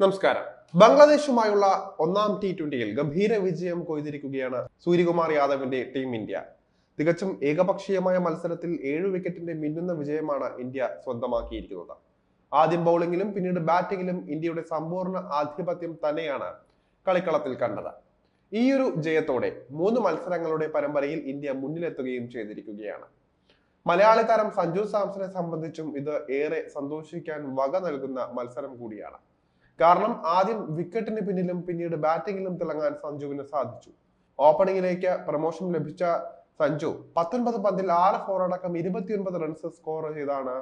നമസ്കാരം. ബംഗ്ലാദേശുമായുള്ള ഒന്നാം ടി ട്വന്റിയിൽ ഗംഭീര വിജയം കൊയ്തിരിക്കുകയാണ് സൂര്യകുമാർ യാദവിന്റെ ടീം ഇന്ത്യ. തികച്ചും ഏകപക്ഷീയമായ മത്സരത്തിൽ ഏഴു വിക്കറ്റിന്റെ മിന്നുന്ന വിജയമാണ് ഇന്ത്യ സ്വന്തമാക്കിയിരിക്കുന്നത്. ആദ്യം ബൗളിംഗിലും പിന്നീട് ബാറ്റിംഗിലും ഇന്ത്യയുടെ സമ്പൂർണ ആധിപത്യം തന്നെയാണ് കളിക്കളത്തിൽ കണ്ടത്. ഈയൊരു ജയത്തോടെ മൂന്ന് മത്സരങ്ങളുടെ പരമ്പരയിൽ ഇന്ത്യ മുന്നിലെത്തുകയും ചെയ്തിരിക്കുകയാണ്. മലയാളി താരം സഞ്ജു സാംസനെ സംബന്ധിച്ചും ഇത് ഏറെ സന്തോഷിക്കാൻ വക നൽകുന്ന മത്സരം കൂടിയാണ്. കാരണം ആദ്യം വിക്കറ്റിന് പിന്നിലും പിന്നീട് ബാറ്റിംഗിലും തിളങ്ങാൻ സഞ്ജുവിന് സാധിച്ചു. ഓപ്പണിംഗിലേക്ക് പ്രമോഷൻ ലഭിച്ച സഞ്ജു പത്തൊൻപത് പന്തിൽ ആറ് ഫോർ അടക്കം ഇരുപത്തിയൊൻപത് റൺസ് സ്കോർ ചെയ്താണ്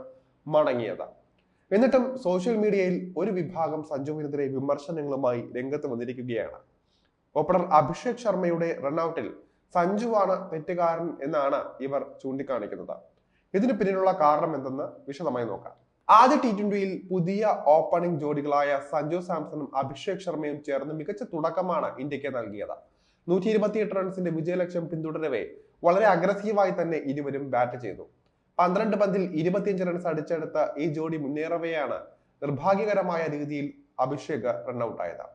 മടങ്ങിയത്. എന്നിട്ടും സോഷ്യൽ മീഡിയയിൽ ഒരു വിഭാഗം സഞ്ജുവിനെതിരെ വിമർശനങ്ങളുമായി രംഗത്ത് വന്നിരിക്കുകയാണ്. ഓപ്പണർ അഭിഷേക് ശർമ്മയുടെ റൺഔട്ടിൽ സഞ്ജുവാണ് തെറ്റുകാരൻ എന്നാണ് ഇവർ ചൂണ്ടിക്കാണിക്കുന്നത്. ഇതിന് പിന്നിലുള്ള കാരണം എന്തെന്ന് വിശദമായി നോക്കാം. ആദ്യ ടി ട്വന്റിയിൽ പുതിയ ഓപ്പണിംഗ് ജോഡികളായ സഞ്ജു സാംസണും അഭിഷേക് ശർമ്മയും ചേർന്ന് മികച്ച തുടക്കമാണ് ഇന്ത്യയ്ക്ക് നൽകിയത്. നൂറ്റി ഇരുപത്തിയെട്ട് റൺസിന്റെ വിജയലക്ഷ്യം പിന്തുടരവേ വളരെ അഗ്രസീവായി തന്നെ ഇരുവരും ബാറ്റ് ചെയ്തു. പന്ത്രണ്ട് പന്തിൽ ഇരുപത്തിയഞ്ച് റൺസ് അടിച്ചെടുത്ത ഈ ജോഡി മുന്നേറവെയാണ് നിർഭാഗ്യകരമായ രീതിയിൽ അഭിഷേക് റണ്ണൌട്ടായത്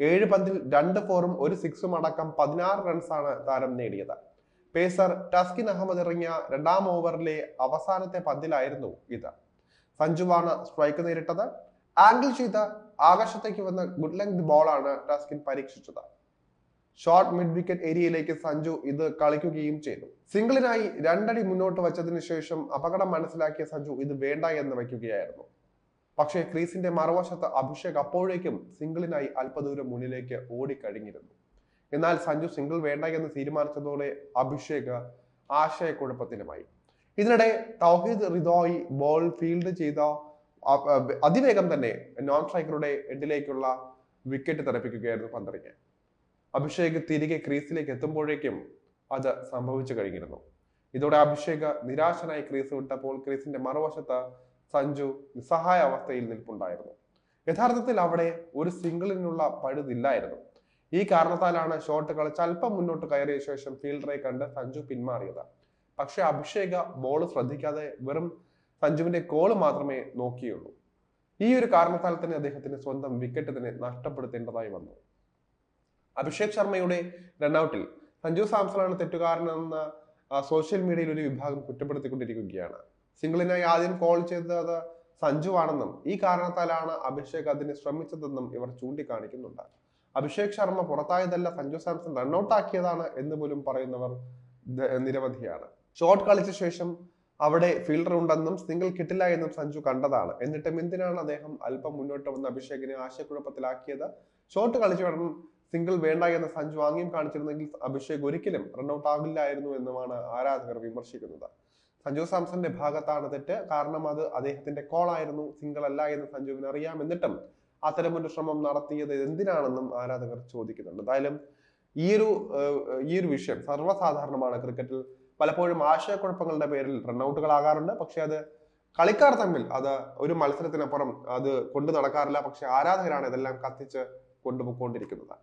ഏഴ് പന്തിൽ രണ്ട് ഫോറും ഒരു സിക്സും അടക്കം പതിനാറ് റൺസാണ് താരം നേടിയത്. പേസർ ടസ്കിൻ അഹമ്മദ് ഇറങ്ങിയ രണ്ടാം ഓവറിലെ അവസാനത്തെ പന്തിലായിരുന്നു ഇത്. സഞ്ജുവാണ് സ്ട്രൈക്ക് നേരിട്ടത്. ആംഗിൾ ചെയ്ത ആകാശത്തേക്ക് വന്ന ഗുഡ് ലെങ്ത് ബോളാണ് ടാസ്കിൻ പരീക്ഷിച്ചത്. ഷോർട്ട് മിഡ് വിക്കറ്റ് ഏരിയയിലേക്ക് സഞ്ജു ഇത് കളിക്കുകയും ചെയ്തു. സിംഗിളിനായി രണ്ടടി മുന്നോട്ട് വച്ചതിന് ശേഷം അപകടം മനസ്സിലാക്കിയ സഞ്ജു ഇത് വേണ്ട എന്ന് വയ്ക്കുകയായിരുന്നു. പക്ഷേ ക്രീസിന്റെ മറുവശത്ത് അഭിഷേക് അപ്പോഴേക്കും സിംഗിളിനായി അല്പദൂരം മുന്നിലേക്ക് ഓടിക്കഴിഞ്ഞിരുന്നു. എന്നാൽ സഞ്ജു സിംഗിൾ വേണ്ട എന്ന് തീരുമാനിച്ചതോടെ അഭിഷേക് ആശയക്കുഴപ്പത്തിലുമായി. ഇതിനിടെ തൗഹീദ് റിദോയി ബോൾ ഫീൽഡ് ചെയ്ത അതിവേഗം തന്നെ നോൺ സ്ട്രൈക്കറുടെ എഡിലേക്കുള്ള വിക്കറ്റ് തെറപ്പിക്കുകയായിരുന്നു പന്തറിഞ്ഞ്. അഭിഷേക് തിരികെ ക്രീസിലേക്ക് എത്തുമ്പോഴേക്കും അത് സംഭവിച്ചു കഴിഞ്ഞിരുന്നു. ഇതോടെ അഭിഷേക് നിരാശനായി ക്രീസ് വിട്ടപ്പോൾ ക്രീസിന്റെ മറുവശത്ത് സഞ്ജു നിസ്സഹായ അവസ്ഥയിൽ നിൽപ്പുണ്ടായിരുന്നു. യഥാർത്ഥത്തിൽ അവിടെ ഒരു സിംഗിളിനുള്ള പഴുതില്ലായിരുന്നു. ഈ കാരണത്താലാണ് ഷോട്ട് കളിച്ച് അല്പം മുന്നോട്ട് കയറിയ ശേഷം ഫീൽഡറെ കണ്ട് സഞ്ജു പിന്മാറിയത്. പക്ഷെ അഭിഷേക ബോൾ ശ്രദ്ധിക്കാതെ വെറും സഞ്ജുവിന്റെ കോൾ മാത്രമേ നോക്കിയുള്ളൂ. ഈ ഒരു കാരണത്താൽ തന്നെ അദ്ദേഹത്തിന് സ്വന്തം വിക്കറ്റ് തന്നെ നഷ്ടപ്പെടുത്തേണ്ടതായി വന്നു. അഭിഷേക് ശർമ്മയുടെ റൺഔട്ടിൽ സഞ്ജു സാംസണാണ് തെറ്റുകാരനെന്ന സോഷ്യൽ മീഡിയയിൽ ഒരു വിഭാഗം കുറ്റപ്പെടുത്തിക്കൊണ്ടിരിക്കുകയാണ്. സിംഗിളിനായി ആദ്യം കോൾ ചെയ്തത് സഞ്ജു ആണെന്നും ഈ കാരണത്താലാണ് അഭിഷേക് അതിനെ ശ്രമിച്ചതെന്നും ഇവർ ചൂണ്ടിക്കാണിക്കുന്നുണ്ട്. അഭിഷേക് ശർമ്മ പുറത്തായതല്ല സഞ്ജു സാംസൺ റൺഔട്ട് ആക്കിയതാണ് എന്ന് പോലും പറയുന്നവർ നിരവധിയാണ്. ഷോട്ട് കളിച്ച ശേഷം അവിടെ ഫീൽഡർ ഉണ്ടെന്നും സിംഗിൾ കിട്ടില്ല എന്നും സഞ്ജു കണ്ടതാണ്. എന്നിട്ടും എന്തിനാണ് അദ്ദേഹം അല്പം മുന്നോട്ട് വന്ന് അഭിഷേകിനെ ആശയക്കുഴപ്പത്തിലാക്കിയത്? ഷോട്ട് കളിച്ചു വേണം സിംഗിൾ വേണ്ട എന്ന സഞ്ജു ആംഗ്യം കാണിച്ചിരുന്നെങ്കിൽ അഭിഷേക് ഒരിക്കലും റൺഔട്ട് ആകില്ലായിരുന്നു എന്നുമാണ് ആരാധകർ വിമർശിക്കുന്നത്. സഞ്ജു സാംസന്റെ ഭാഗത്താണ് തെറ്റ്. കാരണം അത് അദ്ദേഹത്തിന്റെ കോൾ ആയിരുന്നു. സിംഗിൾ അല്ല എന്ന് സഞ്ജുവിന് അറിയാം. എന്നിട്ടും അത്തരമൊരു ശ്രമം നടത്തിയത് എന്തിനാണെന്നും ആരാധകർ ചോദിക്കുന്നുണ്ട്. എന്തായാലും ഈ ഒരു ഈ ഒരു വിഷയം സർവസാധാരണമാണ് ക്രിക്കറ്റിൽ പലപ്പോഴും ആശയക്കുഴപ്പങ്ങളുടെ പേരിൽ റൺഔട്ടുകളാകാറുണ്ട് പക്ഷെ അത് കളിക്കാർ തമ്മിൽ അത് ഒരു മത്സരത്തിനപ്പുറം അത് കൊണ്ടു നടക്കാറില്ല. പക്ഷെ ആരാധകരാണ് ഇതെല്ലാം കത്തിച്ച് കൊണ്ടുപോയിക്കൊണ്ടിരിക്കുന്നത്.